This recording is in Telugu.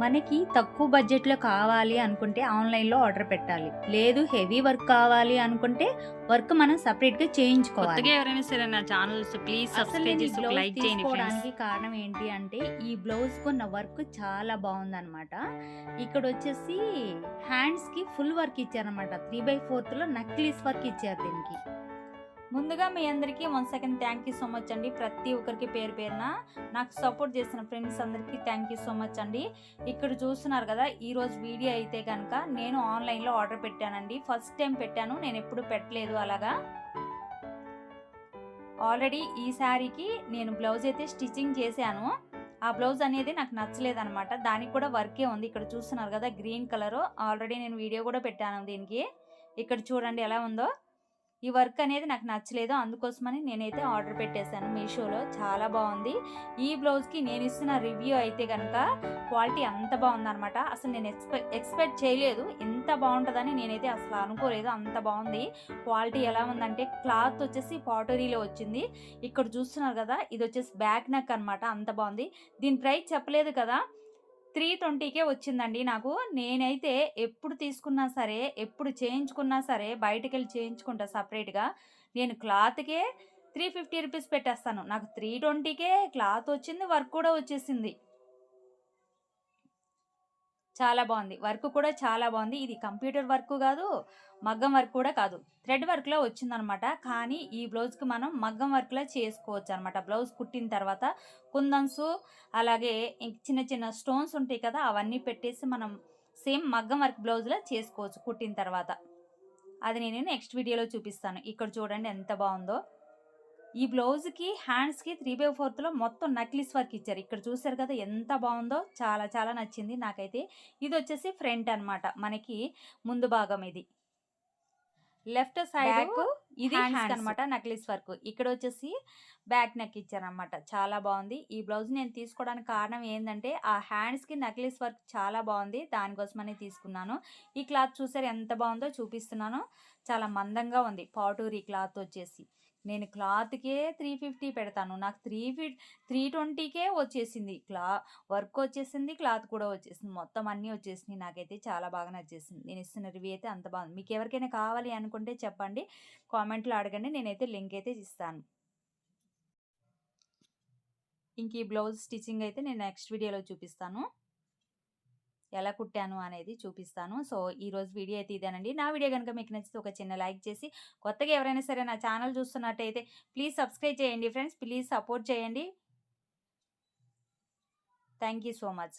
మనకి తక్కువ బడ్జెట్లో కావాలి అనుకుంటే ఆన్లైన్లో ఆర్డర్ పెట్టాలి. లేదు హెవీ వర్క్ కావాలి అనుకుంటే వర్క్ మనం సపరేట్గా చేయించుకోవాలి. కొత్తగా ఎవరైనా సరే నా ప్లీజ్ సబ్స్క్రైబ్ చేసి లైక్ చేయండి ఫ్రెండ్స్ తీసుకోవడానికి కారణం ఏంటి అంటే ఈ బ్లౌజ్ కొన్న వర్క్ చాలా బాగుందన్నమాట. ఇక్కడ వచ్చేసి హ్యాండ్స్కి ఫుల్ వర్క్ ఇచ్చారనమాట త్రీ బై ఫోర్త్లో నక్లీస్ వర్క్ ఇచ్చారు దీనికి. ముందుగా మీ అందరికీ one second thank you so much అండి. ప్రతి ఒక్కరికి పేరు పేరున నాకు సపోర్ట్ చేసిన ఫ్రెండ్స్ అందరికీ థ్యాంక్ యూ సో మచ్ అండి. ఇక్కడ చూస్తున్నారు కదా ఈరోజు వీడియో అయితే కనుక నేను ఆన్లైన్లో ఆర్డర్ పెట్టానండి. ఫస్ట్ టైం పెట్టాను నేను ఎప్పుడు పెట్టలేదు అలాగా. ఆల్రెడీ ఈ శారీకి నేను బ్లౌజ్ అయితే స్టిచ్చింగ్ చేశాను. ఆ బ్లౌజ్ అనేది నాకు నచ్చలేదు అనమాట దానికి కూడా వర్కే ఉంది. ఇక్కడ చూస్తున్నారు కదా గ్రీన్ కలర్ ఆల్రెడీ నేను వీడియో కూడా పెట్టాను దీనికి. ఇక్కడ చూడండి ఎలా ఉందో. ఈ వర్క్ అనేది నాకు నచ్చలేదు. అందుకోసమని నేనైతే ఆర్డర్ పెట్టేశాను మీషోలో. చాలా బాగుంది. ఈ బ్లౌజ్కి నేను ఇస్తున్న రివ్యూ అయితే కనుక క్వాలిటీ అంత బాగుందన్నమాట. అసలు నేను ఎక్స్పెక్ట్ ఎక్స్పెక్ట్ చేయలేదు. ఎంత బాగుంటుందని నేనైతే అసలు అనుకోలేదు. అంత బాగుంది. క్వాలిటీ ఎలా ఉందంటే క్లాత్ వచ్చేసి పాటరీలో వచ్చింది. ఇక్కడ చూస్తున్నారు కదా ఇది వచ్చేసి బ్యాక్ నెక్ అనమాట అంత బాగుంది. దీని ప్రైస్ చెప్పలేదు కదా. త్రీ ట్వంటీకే వచ్చిందండి నాకు. నేనైతే ఎప్పుడు తీసుకున్నా సరే ఎప్పుడు చేయించుకున్నా సరే బయటకు వెళ్ళి చేయించుకుంటా సపరేట్గా. నేను క్లాత్కే త్రీ ఫిఫ్టీ రూపీస్ పెట్టేస్తాను. నాకు త్రీ ట్వంటీకే క్లాత్ వచ్చింది వర్క్ కూడా వచ్చేసింది. చాలా బాగుంది. వర్క్ కూడా చాలా బాగుంది. ఇది కంప్యూటర్ వర్క్ కాదు మగ్గం వర్క్ కూడా కాదు. థ్రెడ్ వర్క్లో వచ్చిందనమాట. కానీ ఈ బ్లౌజ్కి మనం మగ్గం వర్క్లో చేసుకోవచ్చు అనమాట బ్లౌజ్ కుట్టిన తర్వాత కుందన్స్ అలాగే చిన్న చిన్న స్టోన్స్ ఉంటాయి కదా అవన్నీ పెట్టేసి మనం సేమ్ మగ్గం వర్క్ బ్లౌజ్లో చేసుకోవచ్చు కుట్టిన తర్వాత. అది నేను నెక్స్ట్ వీడియోలో చూపిస్తాను. ఇక్కడ చూడండి ఎంత బాగుందో. ఈ బ్లౌజ్కి హ్యాండ్స్కి త్రీ బై ఫోర్త్లో మొత్తం నక్లీస్ వర్క్ ఇచ్చారు. ఇక్కడ చూసారు కదా ఎంత బాగుందో చాలా చాలా నచ్చింది నాకైతే. ఇది వచ్చేసి ఫ్రంట్ అన్నమాట. మనకి ముందు భాగం ఇది. లెఫ్ట్ సైడ్ ఇది హ్యాండ్స్ అనమాట నక్లీస్ వర్క్. ఇక్కడ వచ్చేసి బ్యాక్ నెక్ ఇచ్చారనమాట చాలా బాగుంది. ఈ బ్లౌజ్ నేను తీసుకోవడానికి కారణం ఏంటంటే ఆ హ్యాండ్స్కి నక్లీస్ వర్క్ చాలా బాగుంది. దానికోసమని తీసుకున్నాను. ఈ క్లాత్ చూసారు ఎంత బాగుందో చూపిస్తున్నాను. చాలా మందంగా ఉంది. పాటూరి క్లాత్ వచ్చేసి. నేను క్లాత్కే త్రీ ఫిఫ్టీ పెడతాను. నాకు త్రీ ఫి త్రీ ట్వంటీకే వచ్చేసింది. క్లా వర్క్ వచ్చేసింది క్లాత్ కూడా వచ్చేసింది. మొత్తం అన్నీ వచ్చేసింది నాకైతే చాలా బాగా నచ్చేసింది. నేను ఇస్తున్న రివ్యూ అయితే అంత బాగుంది. మీకు ఎవరికైనా కావాలి అనుకుంటే చెప్పండి. కామెంట్లో అడగండి. నేనైతే లింక్ అయితే ఇస్తాను. ఇంక ఈ బ్లౌజ్ స్టిచ్చింగ్ అయితే నేను నెక్స్ట్ వీడియోలో చూపిస్తాను. ఎలా కుట్టాను అనేది చూపిస్తాను. సో ఈరోజు వీడియో అయితే ఇదేనండి. నా వీడియో కనుక మీకు నచ్చితే ఒక చిన్న లైక్ చేసి కొత్తగా ఎవరైనా సరే నా ఛానల్ చూస్తున్నట్టయితే ప్లీజ్ సబ్స్క్రైబ్ చేయండి ఫ్రెండ్స్. ప్లీజ్ సపోర్ట్ చేయండి. Thank you so much.